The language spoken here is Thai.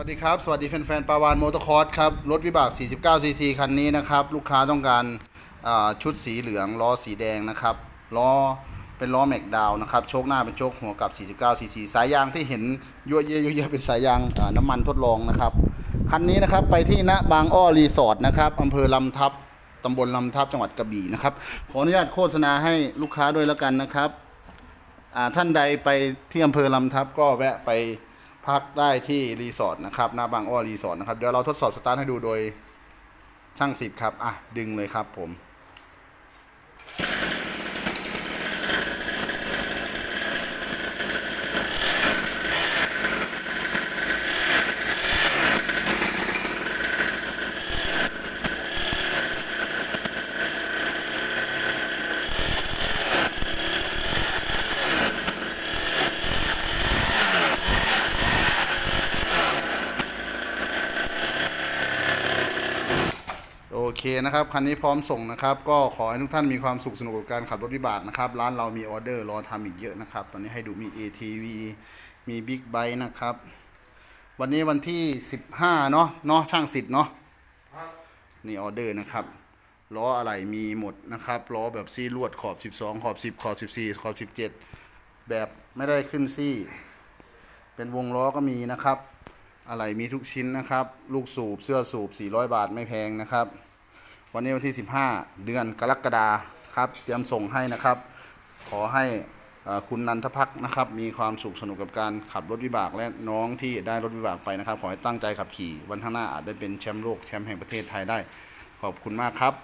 วัสดีครับ สวัสดีแฟนๆปาวานมอเตอร์คอร์สครับ รถวิบาก 49ซีซีคันนี้นะครับ ลูกค้าต้องการชุดสีเหลือง ล้อสีแดงนะครับ ล้อเป็นล้อแม็กดาวนะครับ โชคหน้าเป็นโชคหัวกับ 49ซีซีสายยางที่เห็นยั่วเยอะๆเยเป็นสายยางน้ำมันทดลองนะครับ คันนี้นะครับไปที่ณบางอ้อรีสอร์ทนะครับอำเภอลำทับตำบลลำทับจังหวัดกระบี่นะครับ ขออนุญาตโฆษณาให้ลูกค้าด้วยแล้วกันนะครับท่านใดไปที่อำเภอลำทับก็แวะไป พักได้ที่รีสอร์ทนะครับหน้าบางอ้อรีสอร์ทนะครับเดี๋ยวเราทดสอบสตาร์ทให้ดูโดยช่างสิบครับ อะ ดึงเลยครับผม เคนะครับ คันนี้พร้อมส่งนะครับ ก็ขอให้ทุกท่านมีความสุขสนุกกับการขับรถวิบากนะครับ ร้านเรามีออเดอร์รอทำอีกเยอะนะครับ ตอนนี้ให้ดูมี ATV มี Big b i k e นะครับ วันนี้วันที่ 15 เนาะเนาะช่างสิทธิ์เนาะนี่ออเดอร์นะครับล้ออะไรมีหมดนะครับล้อแบบซี่ลวดขอบ 12 ขอบ 10 ขอบ 14 ขอบ 17 แบบไม่ได้ขึ้นซี่ เป็นวงล้อก็มีนะครับ อะไรมีทุกชิ้นนะครับ ลูกสูบเสื้อสูบ 400 บาทไม่แพงนะครับ วันนี้วันที่ 15 เดือนกรกฎาครับ เตรียมส่งให้นะครับ ขอให้คุณนันทพักนะครับ มีความสุขสนุกกับการขับรถวิบากและน้องที่ได้รถวิบากไปนะครับ ขอให้ตั้งใจขับขี่วันข้างหน้าอาจได้เป็นแชมป์โลกแชมป์แห่งประเทศไทยได้ ขอบคุณมากครับ